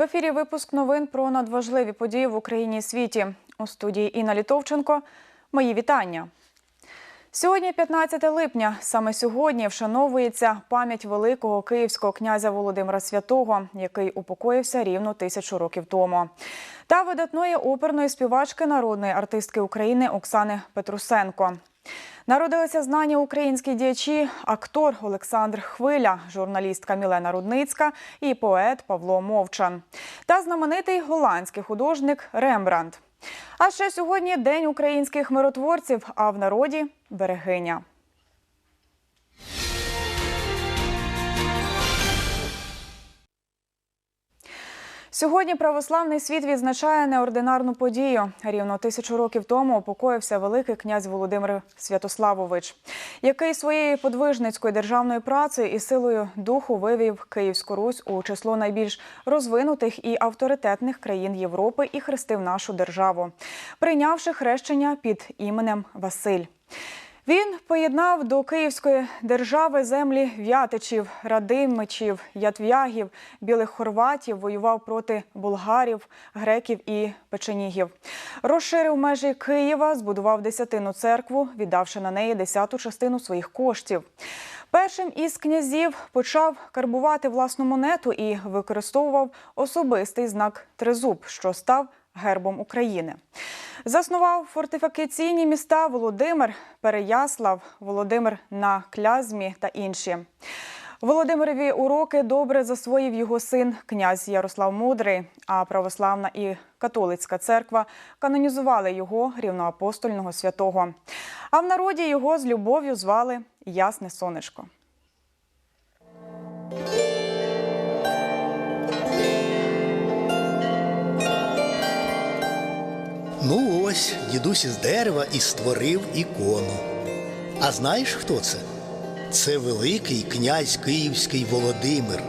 ефірі випуск новин про надважливі події в Україні і світі. У студії Інна Літовченко. Мої вітання. Сьогодні 15 липня. Саме сьогодні вшановується пам'ять великого київського князя Володимира Святого, який упокоївся рівно тисячу років тому. Та видатної оперної співачки народної артистки України Оксани Петрусенко. Народилися знані українські діячі, актор Олександр Хвиля, журналістка Мілена Рудницька і поет Павло Мовчан. Та знаменитий голландський художник Рембрандт. А ще сьогодні День українських миротворців, а в народі берегиня. Сьогодні православний світ відзначає неординарну подію. Рівно тисячу років тому упокоївся великий князь Володимир Святославович, який своєю подвижницькою державною працею і силою духу вивів Київську Русь у число найбільш розвинутих і авторитетних країн Європи і хрестив нашу державу, прийнявши хрещення під іменем Василь. Він поєднав до Київської держави землі в'ятичів, радимичів, ятвягів, білих хорватів, воював проти булгарів, греків і печенігів. Розширив межі Києва, збудував десятину церкву, віддавши на неї десяту частину своїх коштів. Першим із князів почав карбувати власну монету і використовував особистий знак тризуб, що став гербом України. Заснував фортифікаційні міста Володимир, Переяслав, Володимир на Клязьмі та інші. Володимирові уроки добре засвоїв його син, князь Ярослав Мудрий, а православна і католицька церква канонізували його рівноапостольного святого. А в народі його з любов'ю звали Ясне Сонечко. Ну ось дідусь із дерева і створив ікону. А знаєш, хто це? Це великий князь Київський Володимир.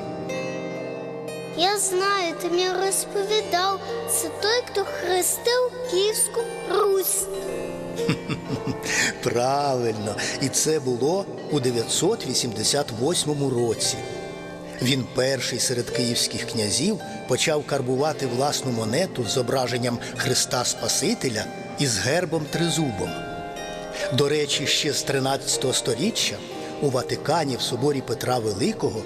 Я знаю, ти мені розповідав, це той, хто хрестив Київську Русь. Правильно, і це було у 988 році. Він перший серед київських князів почав карбувати власну монету з зображенням Христа Спасителя із гербом тризубом. До речі, ще з 13 століття у Ватикані в соборі Петра Великого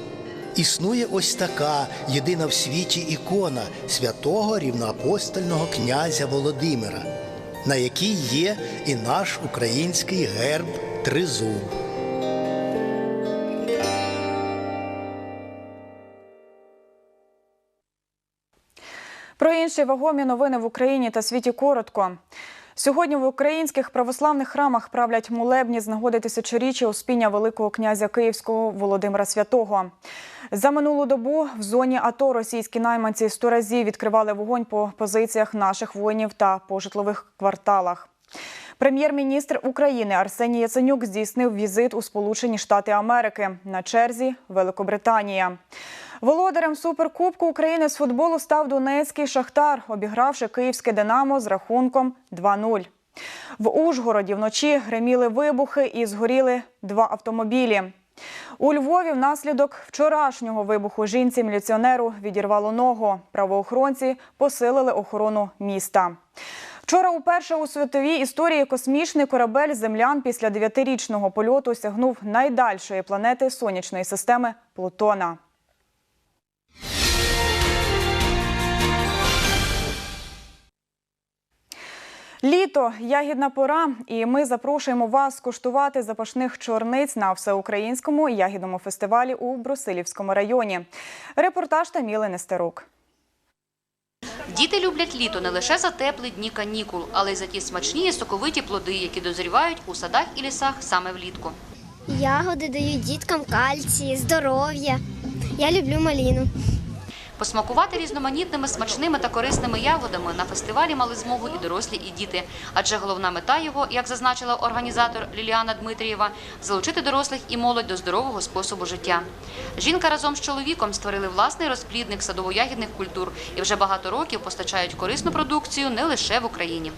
існує ось така єдина в світі ікона святого рівноапостольного князя Володимира, на якій є і наш український герб тризуб. Про інші вагомі новини в Україні та світі коротко. Сьогодні в українських православних храмах правлять молебні з нагоди тисячоріччя успіння Великого князя Київського Володимира Святого. За минулу добу в зоні АТО російські найманці сто разів відкривали вогонь по позиціях наших воїнів та по житлових кварталах. Прем'єр-міністр України Арсеній Яценюк здійснив візит у Сполучені Штати Америки на черзі Великобританія. Володарем суперкубку України з футболу став Донецький Шахтар, обігравши київське Динамо з рахунком 2-0. В Ужгороді вночі греміли вибухи і згоріли два автомобілі. У Львові внаслідок вчорашнього вибуху жінці міліціонеру відірвало ногу. Правоохоронці посилили охорону міста. Вчора уперше у світовій історії космічний корабель землян після дев'ятирічного польоту сягнув найдальшої планети сонячної системи Плутона. Літо ягідна пора, і ми запрошуємо вас скуштувати запашних чорниць на всеукраїнському ягідному фестивалі у Брусилівському районі. Репортаж Таміли Нестерук. Діти люблять літо не лише за теплі дні канікул, але й за ті смачні і соковиті плоди, які дозрівають у садах і лісах саме влітку. Ягоди дають діткам кальції, здоров'я. Я люблю маліну. Посмакувати різноманітними, смачними та корисними ягодами на фестивалі мали змогу і дорослі, і діти. Адже головна мета його, як зазначила організатор Ліліана Дмитрієва, залучити дорослих і молодь до здорового способу життя. Жінка разом з чоловіком створили власний розплідник садово-ягідних культур і вже багато років постачають корисну продукцію не лише в Україні.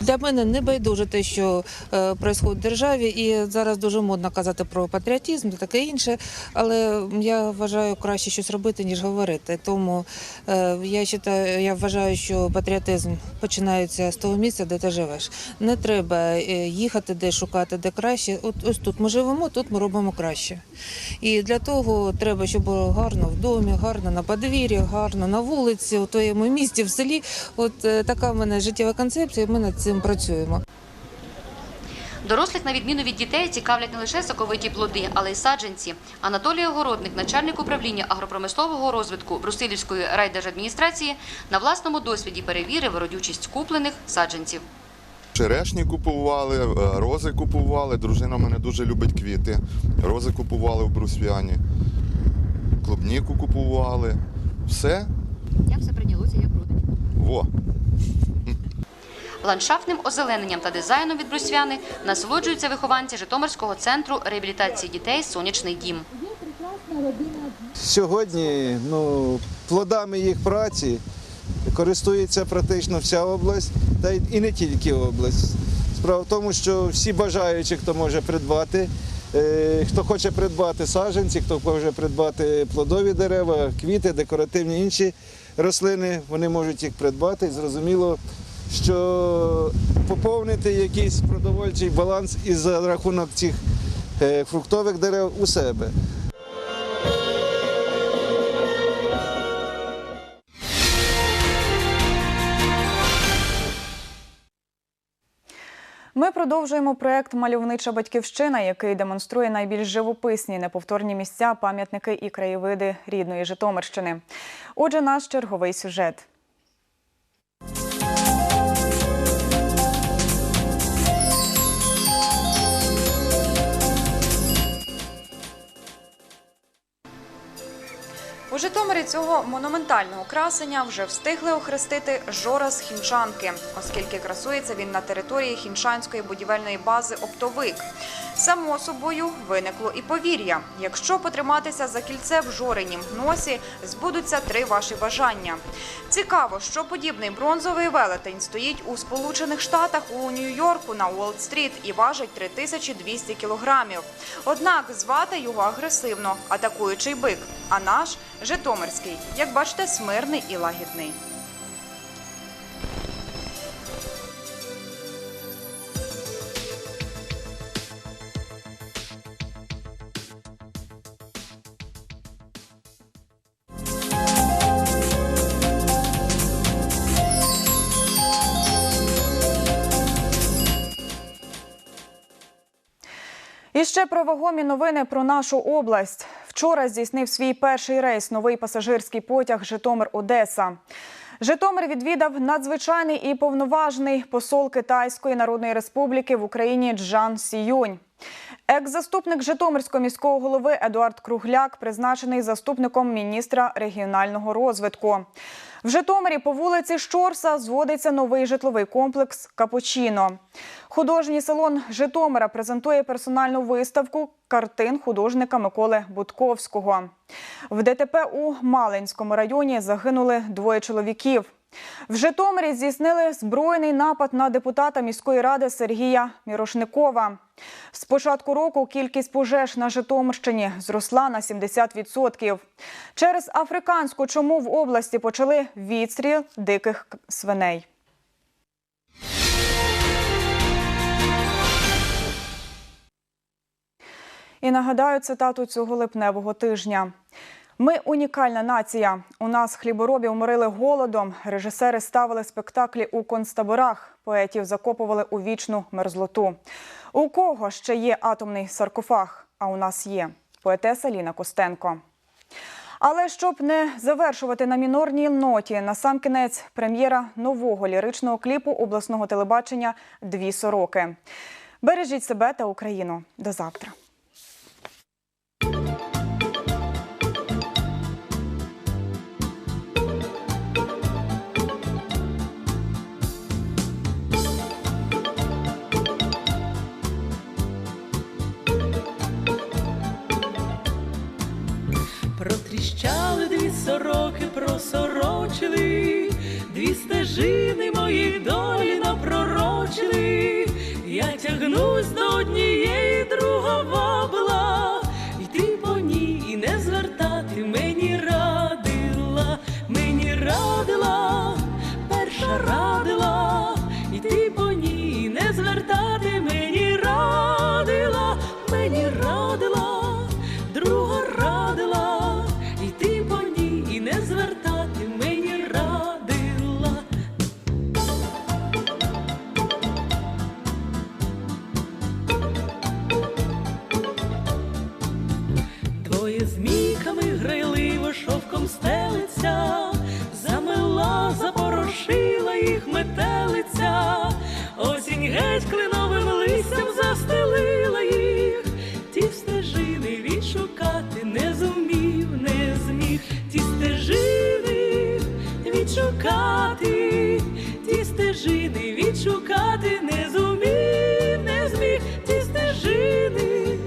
Для мене не байдуже те, що е, відбувається в державі, і зараз дуже модно казати про патріотизм та таке інше. Але я вважаю краще щось робити, ніж говорити. Тому е, я вважаю, я вважаю, що патріотизм починається з того місця, де ти живеш. Не треба е, їхати, де шукати, де краще. От ось тут ми живемо, тут ми робимо краще. І для того треба, щоб було гарно в домі, гарно на подвір'ї, гарно на вулиці, у твоєму місті, в селі. От е, така в мене життєва концепція, і ми над цим працюємо. Дорослих, на відміну від дітей, цікавлять не лише соковиті плоди, але й саджанці. Анатолій Огородник, начальник управління агропромислового розвитку Брусилівської райдержадміністрації, на власному досвіді перевірив родючість куплених саджанців. Черешні купували, е, рози купували. Дружина мене дуже любить квіти. Рози купували в Брусвяні, клубніку купували. Все, Як все прийнялося, як родить? во. Ландшафтним озелененням та дизайном від Брусвяни насолоджуються вихованці Житомирського центру реабілітації дітей Сонячний дім. Сьогодні ну, плодами їх праці користується практично вся область, та і не тільки область. Справа в тому, що всі бажаючі, хто може придбати, е, хто хоче придбати саджанці, хто може придбати плодові дерева, квіти, декоративні інші рослини, вони можуть їх придбати. Зрозуміло, що поповнити якийсь продовольчий баланс і за рахунок цих е, фруктових дерев у себе. Ми продовжуємо проект Мальовнича батьківщина, який демонструє найбільш живописні неповторні місця, пам'ятники і краєвиди рідної Житомирщини. Отже, наш черговий сюжет. Житомирі цього монументального красення вже встигли охрестити Жора з Хінчанки, оскільки красується він на території хінчанської будівельної бази Оптовик. Само собою виникло і повір'я: якщо потриматися за кільце в Жоринім носі, збудуться три ваші бажання. Цікаво, що подібний бронзовий велетень стоїть у Сполучених Штатах у Нью-Йорку на Уолл-стріт і важить 3200 кілограмів. Однак звати його агресивно атакуючий бик. А наш Житомирський, як бачите, смирний і лагідний. І ще про вагомі новини про нашу область. Вчора здійснив свій перший рейс новий пасажирський потяг Житомир-Одеса. Житомир відвідав надзвичайний і повноважний посол Китайської Народної Республіки в Україні Джан Сіюнь. Екс-заступник Житомирського міського голови Едуард Кругляк призначений заступником міністра регіонального розвитку. В Житомирі по вулиці Щорса зводиться новий житловий комплекс Капучино. Художній салон Житомира презентує персональну виставку картин художника Миколи Будковського. В ДТП у Малинському районі загинули двоє чоловіків. В Житомирі здійснили збройний напад на депутата міської ради Сергія Мірошникова. З початку року кількість пожеж на Житомирщині зросла на 70%. Через африканську чому в області почали відстріл диких свиней. І нагадаю цитату цього липневого тижня. Ми унікальна нація. У нас хліборобів морили голодом. Режисери ставили спектаклі у концтаборах. Поетів закопували у вічну мерзлоту. У кого ще є атомний саркофаг? А у нас є поетеса Ліна Костенко. Але щоб не завершувати на мінорній ноті, насамкінець прем'єра нового ліричного кліпу обласного телебачення Дві сороки. Бережіть себе та Україну. До завтра. Сороки, просорочили, дві стежини моїх долі шукати, ті стежини відшукати не зумів, не зміг ті стежини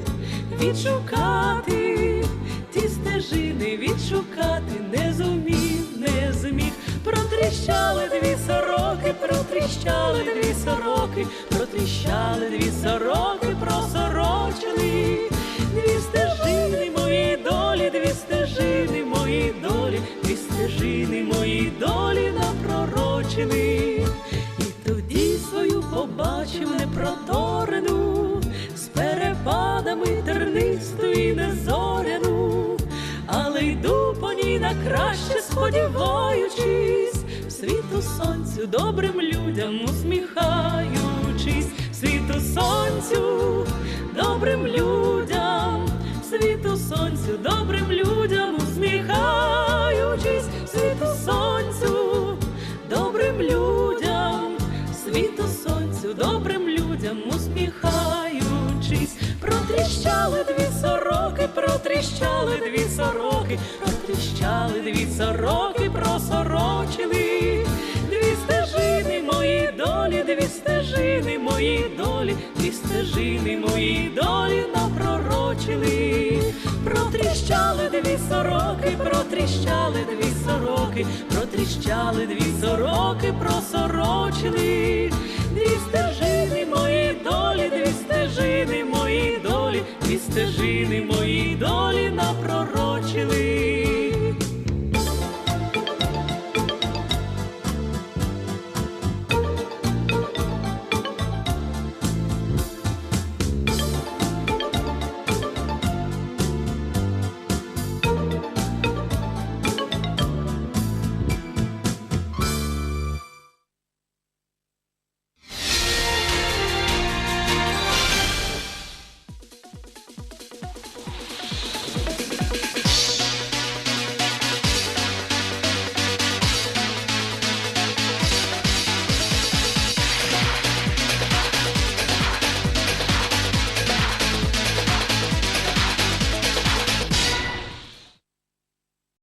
відшукати, ті стежини відшукати не зумів, не зміг. Протріщали дві сороки, протріщали дві сороки, протріщали дві сороки, просорочили. Стежини мої долі напророчили. І тоді свою побачив непроторену, з перепадами тернисту і незоряну, але йду по ній на краще, сподіваючись, світу сонцю, добрим людям усміхаючись, світу сонцю, добрим людям, світу сонцю, добрим людям світу сонцю, добрим людям, світу сонцю, добрим людям усміхаючись, протріщали дві сороки, протріщали дві сороки, протріщали дві сороки, просорочили, стежини мої долі, дві стежини мої долі, дві стежини мої долі напророчили, протріщали дві сороки, протріщали дві сороки, протріщали дві сороки, просорочили, дві стежини мої долі, дві стежини.